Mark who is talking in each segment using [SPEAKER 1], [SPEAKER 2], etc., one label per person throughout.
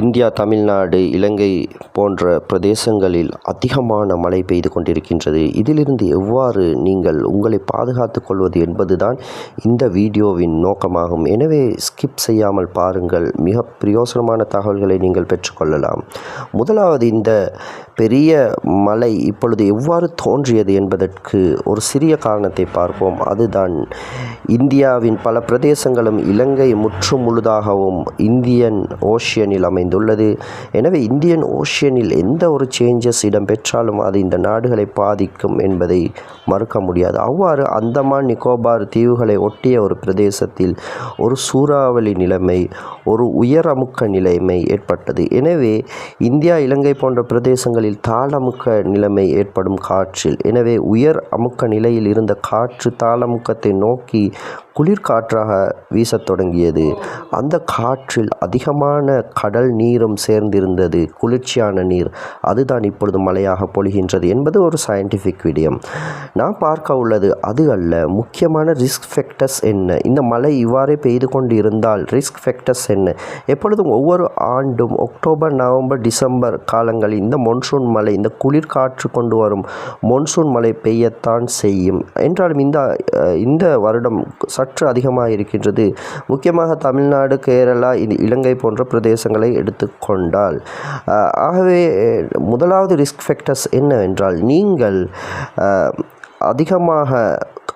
[SPEAKER 1] India Tamil Nadu இலங்கை போன்ற பிரதேசங்களில் அதிகமான மழை பெய்து கொண்டிருக்கின்றது. இதிலிருந்து எவ்வாறு நீங்கள் உங்களை பாதுகாத்து கொள்வது என்பதுதான் இந்த வீடியோவின் நோக்கமாகும். எனவே ஸ்கிப் செய்யாமல் பாருங்கள். மிக பிரயோசனமான தகவல்களை நீங்கள் பெற்றுக்கொள்ளலாம் முதலாவது இந்த பெரிய மலை இப்பொழுது எவ்வாறு தோன்றியது என்பதற்கு ஒரு சிறிய காரணத்தை பார்ப்போம். அதுதான் இந்தியாவின் பல பிரதேசங்களும் இலங்கை முற்று முழுதாகவும் இந்தியன் ஓஷியனில் அமைந்துள்ளது. எனவே இந்தியன் ஓஷியனில் எந்த ஒரு சேஞ்சஸ் இடம்பெற்றாலும் அது இந்த நாடுகளை பாதிக்கும் என்பதை மறுக்க முடியாது. அவ்வாறு அந்தமான் நிக்கோபார் தீவுகளை ஒட்டிய ஒரு பிரதேசத்தில் ஒரு சூறாவளி நிலைமை ஒரு உயரமுக்க நிலைமை ஏற்பட்டது. எனவே இந்தியா இலங்கை போன்ற பிரதேசங்கள் பிரதேசங்களில் தாளமுக்க நிலைமை ஏற்படும் காற்றில். எனவே உயர் அமுக்க நிலையில் இருந்த காற்று தாளமுக்கத்தை நோக்கி குளிர்காற்றாக வீசத் தொடங்கியது. அந்த காற்றில் அதிகமான கடல் நீரும் சேர்ந்திருந்தது. குளிர்ச்சியான நீர். அதுதான் இப்பொழுது மழையாக பொழிகின்றது என்பது ஒரு சயின்டிஃபிக் விடயம். நான் பார்க்க உள்ளது அது அல்ல. முக்கியமான ரிஸ்க் ஃபேக்டர்ஸ் என்ன? இந்த மழை இவ்வாறே பெய்து கொண்டு இருந்தால் ரிஸ்க் ஃபேக்டர்ஸ் என்ன? எப்பொழுதும் ஒவ்வொரு ஆண்டும் அக்டோபர் நவம்பர் டிசம்பர் காலங்களில் இந்த மொன்சூன் மழை இந்த குளிர்காற்று கொண்டு வரும் மொன்சூன் மழை பெய்யத்தான் செய்யும். என்றாலும் இந்த இந்த வருடம் சற்று அதிகமாக இருக்கின்றது முக்கியமாக தமிழ்நாடு கேரளா இது இலங்கை போன்ற பிரதேசங்களை எடுத்துக்கொண்டால் ஆகவே முதலாவது ரிஸ்க் ஃபேக்டர்ஸ் என்னவென்றால் நீங்கள் அதிகமாக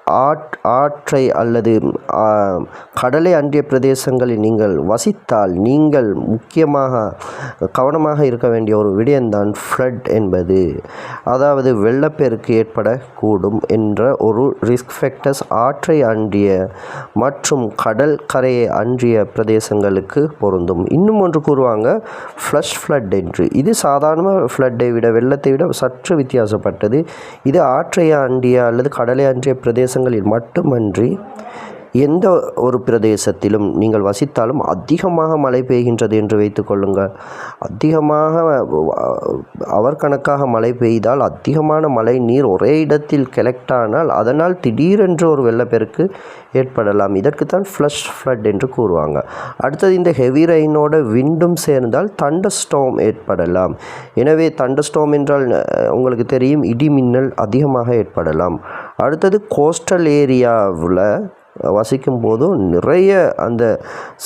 [SPEAKER 1] ஆட் ஆற்றை அல்லது கடலை அன்றிய பிரதேசங்களில் நீங்கள் வசித்தால் நீங்கள் முக்கியமாக கவனமாக இருக்க வேண்டிய ஒரு விடயம்தான் ஃப்ளட் என்பது. அதாவது வெள்ளப்பெருக்கு ஏற்படக்கூடும் என்ற ஒரு ரிஸ்க் ஃபேக்டர்ஸ் ஆற்றை அன்றிய மற்றும் கடல் கரையை அன்றிய பிரதேசங்களுக்கு பொருந்தும். இன்னும் ஒன்று கூறுவாங்க ஃப்ளஷ் ஃப்ளட் என்று. இது சாதாரண ஃப்ளட்டை விட வெள்ளத்தை விட சற்று வித்தியாசப்பட்டது. இது ஆற்றை அண்டிய அல்லது கடலை அன்றிய பிரதேசங்களில் மட்டுமன்றி எந்த ஒரு பிரதேசத்திலும் நீங்கள் வசித்தாலும் அதிகமாக மழை பெய்கின்றது என்று வைத்துக்கொள்ளுங்கள் அதிகமாக அவர் கணக்காக மழை பெய்தால் அதிகமான மழை நீர் ஒரே இடத்தில் கலெக்ட் ஆனால் அதனால் திடீரென்று ஒரு வெள்ளப்பெருக்கு ஏற்படலாம். இதற்குத்தான் ஃப்ளஷ் ஃப்ளட் என்று கூறுவாங்க. அடுத்தது இந்த ஹெவி ரெயினோட விண்டும் சேர்ந்தால் தண்டர் ஸ்டோம் ஏற்படலாம். எனவே தண்டர் ஸ்டோம் என்றால் உங்களுக்கு தெரியும் இடி மின்னல் அதிகமாக ஏற்படலாம். அடுத்தது கோஸ்டல் ஏரியாவில் வசிக்கும் போதும் நிறைய அந்த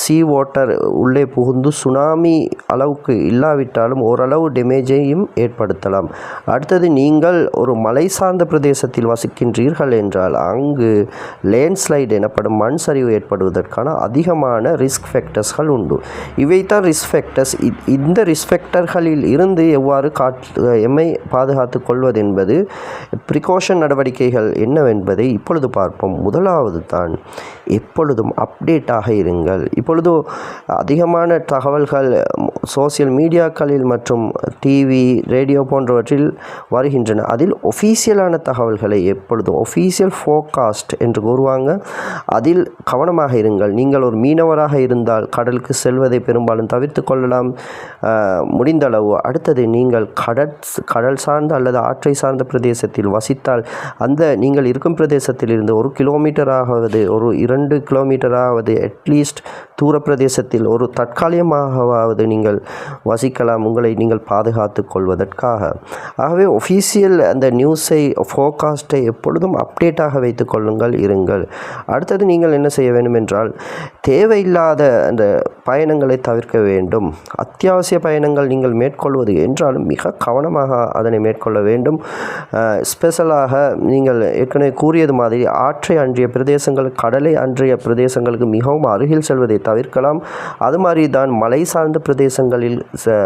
[SPEAKER 1] சீ வாட்டர் உள்ளே புகுந்து சுனாமி அளவுக்கு இல்லாவிட்டாலும் ஓரளவு டேமேஜையும் ஏற்படுத்தலாம். அடுத்தது நீங்கள் ஒரு மலை சார்ந்த பிரதேசத்தில் வசிக்கின்றீர்கள் என்றால் அங்கு லேண்ட்ஸ்லைடு எனப்படும் மண் சரிவு ஏற்படுவதற்கான அதிகமான ரிஸ்க் ஃபேக்டர்ஸ்கள் உண்டு. இவைதான் ரிஸ்க் ஃபேக்டர்ஸ் இந்த ரிஸ்க் ஃபேக்டர்களில் இருந்து எவ்வாறு காற்று எம்மை பாதுகாத்து கொள்வது என்பது ப்ரிகாஷன் நடவடிக்கைகள் என்னவென்பதை இப்பொழுது பார்ப்போம். முதலாவது தான் எப்பொழுதும் அப்டேட்டாக இருங்கள். இப்பொழுது அதிகமான தகவல்கள் சோசியல் மீடியாக்களில் மற்றும் டிவி ரேடியோ போன்றவற்றில் வருகின்றன. அதில் ஒஃபீஷியலான தகவல்களை எப்பொழுதும் ஒஃபீஷியல் ஃபோகாஸ்ட் என்று கூறுவாங்க. அதில் கவனமாக இருங்கள். நீங்கள் ஒரு மீனவராக இருந்தால் கடலுக்கு செல்வதை பெரும்பாலும் தவிர்த்து கொள்ளலாம். முடிந்தளவு அடுத்தது நீங்கள் கடல் கடல் சார்ந்த அல்லது ஆற்றை சார்ந்த பிரதேசத்தில் வசித்தால் அந்த நீங்கள் இருக்கும் பிரதேசத்தில் இருந்து ஒரு கிலோமீட்டராகவது ஒரு இரண்டு கிலோமீட்டராவது அட்லீஸ்ட் தூர பிரதேசத்தில் ஒரு தற்காலிகமாகவாவது நீங்கள் வசிக்கலாம். உங்களை நீங்கள் பாதுகாத்து கொள்வதற்காக ஆகவே ஒஃபீஷியல் அந்த நியூஸை ஃபோகாஸ்ட்டை எப்பொழுதும் அப்டேட்டாக வைத்து கொள்ளுங்கள் இருங்கள். அடுத்தது நீங்கள் என்ன செய்ய வேண்டும் என்றால் தேவையில்லாத அந்த பயணங்களை தவிர்க்க வேண்டும். அத்தியாவசிய பயணங்கள் நீங்கள் மேற்கொள்வது என்றாலும் மிக கவனமாக அதனை மேற்கொள்ள வேண்டும். ஸ்பெஷலாக நீங்கள் ஏற்கனவே கூறியது மாதிரி ஆற்றை அன்றிய பிரதேசங்கள் கடலை அன்றிய பிரதேசங்களுக்கு மிகவும் அருகில் செல்வதை தவிர்க்கலாம். அது மாதிரி தான் மலை சார்ந்த பிரதேசங்களில் ச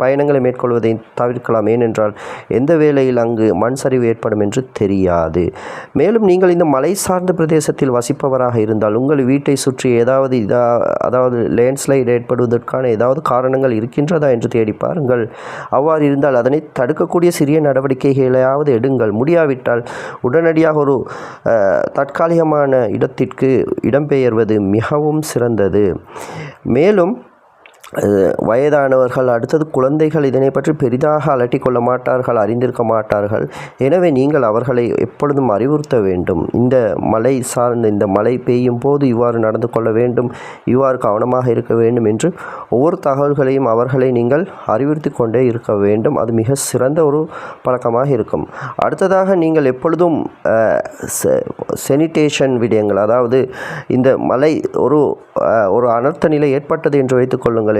[SPEAKER 1] பயணங்களை மேற்கொள்வதை தவிர்க்கலாம். ஏனென்றால் எந்த வேளையில் அங்கு மண் சரிவு ஏற்படும் என்று தெரியாது. மேலும் நீங்கள் இந்த மலை சார்ந்த பிரதேசத்தில் வசிப்பவராக இருந்தால் உங்கள் வீட்டை சுற்றி ஏதாவது இதா அதாவது லேண்ட்ஸ்லைடு ஏற்படுவதற்கான ஏதாவது காரணங்கள் இருக்கின்றதா என்று தேடி பாருங்கள். அவ்வாறு இருந்தால் அதனை தடுக்கக்கூடிய சிறிய நடவடிக்கைகளையாவது எடுங்கள். முடியாவிட்டால் உடனடியாக ஒரு தற்காலிகமான இடத்திற்கு இடம்பெயர்வது மிகவும் சிறந்தது. மேலும் வயதானவர்கள் அடுத்தது குழந்தைகள் இதனை பற்றி பெரிதாக அலட்டிக்கொள்ள மாட்டார்கள் அறிந்திருக்க மாட்டார்கள். எனவே நீங்கள் அவர்களை எப்பொழுதும் அறிவுறுத்த வேண்டும். இந்த மழை சார்ந்த இந்த மழை பெய்யும் போது இவ்வாறு நடந்து கொள்ள வேண்டும். இவ்வாறு கவனமாக இருக்க வேண்டும் என்று ஒவ்வொரு தகவல்களையும் அவர்களை நீங்கள் அறிவுறுத்தி கொண்டே இருக்க வேண்டும். அது மிக சிறந்த ஒரு பழக்கமாக இருக்கும். அடுத்ததாக நீங்கள் எப்பொழுதும் செனிடேஷன் விடயங்கள் அதாவது இந்த மழை ஒரு ஒரு அனர்த்த நிலை ஏற்பட்டது என்று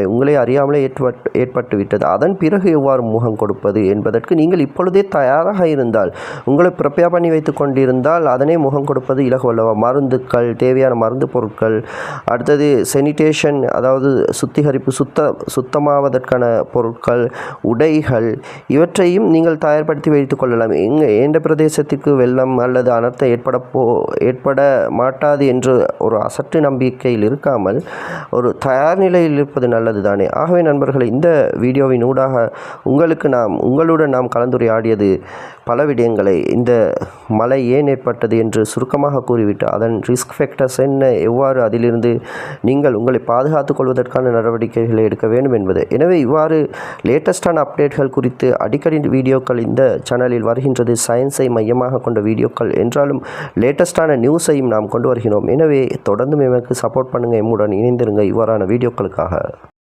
[SPEAKER 1] வைத்துக்கொள்ளுங்களேன் உங்களே அறியாமலே ஏற்பட் ஏற்பட்டு விட்டது. அதன் பிறகு எவ்வாறு முகம் கொடுப்பது என்பதற்கு நீங்கள் இப்பொழுதே தயாராக இருந்தால் உங்களை ப்ரிப்பேர் பண்ணி வைத்து கொண்டிருந்தால் அதனை முகம் கொடுப்பது இலகுவல்லவா மருந்துக்கள் தேவையான மருந்து பொருட்கள் அடுத்தது செனிடேஷன் அதாவது சுத்திகரிப்பு சுத்த சுத்தமாவதற்கான பொருட்கள் உடைகள் இவற்றையும் நீங்கள் தயார்படுத்தி வைத்துக் கொள்ளலாம். எங்கள் எந்த பிரதேசத்துக்கு வெள்ளம் அல்லது அனர்த்தம் ஏற்பட போ ஏற்பட மாட்டாது என்று ஒரு அசட்டு நம்பிக்கையில் இருக்காமல் ஒரு தயார் நிலையில் இருப்பது நல்லது. நல்லது தானே ஆகவே நண்பர்களே இந்த வீடியோவின் ஊடாக உங்களுக்கு நாம் உங்களுடன் நாம் கலந்துரையாடியது பல விடயங்களை. இந்த மழை ஏன் ஏற்பட்டது என்று சுருக்கமாக கூறிவிட்டு அதன் ரிஸ்க் ஃபேக்டர்ஸ் என்ன எவ்வாறு அதிலிருந்து நீங்கள் உங்களை பாதுகாத்துக் கொள்வதற்கான நடவடிக்கைகளை எடுக்க வேண்டும் என்பது. எனவே இவ்வாறு லேட்டஸ்டான அப்டேட்கள் குறித்து அடிக்கடி வீடியோக்கள் இந்த சேனலில் வருகின்றது. சயின்ஸை மையமாக கொண்ட வீடியோக்கள் என்றாலும் லேட்டஸ்டான நியூஸையும் நாம் கொண்டு வருகிறோம். எனவே தொடர்ந்து எமக்கு சப்போர்ட் பண்ணுங்கள் எம்முடன் இணைந்திருங்க. இவ்வாறான வீடியோக்களுக்காக.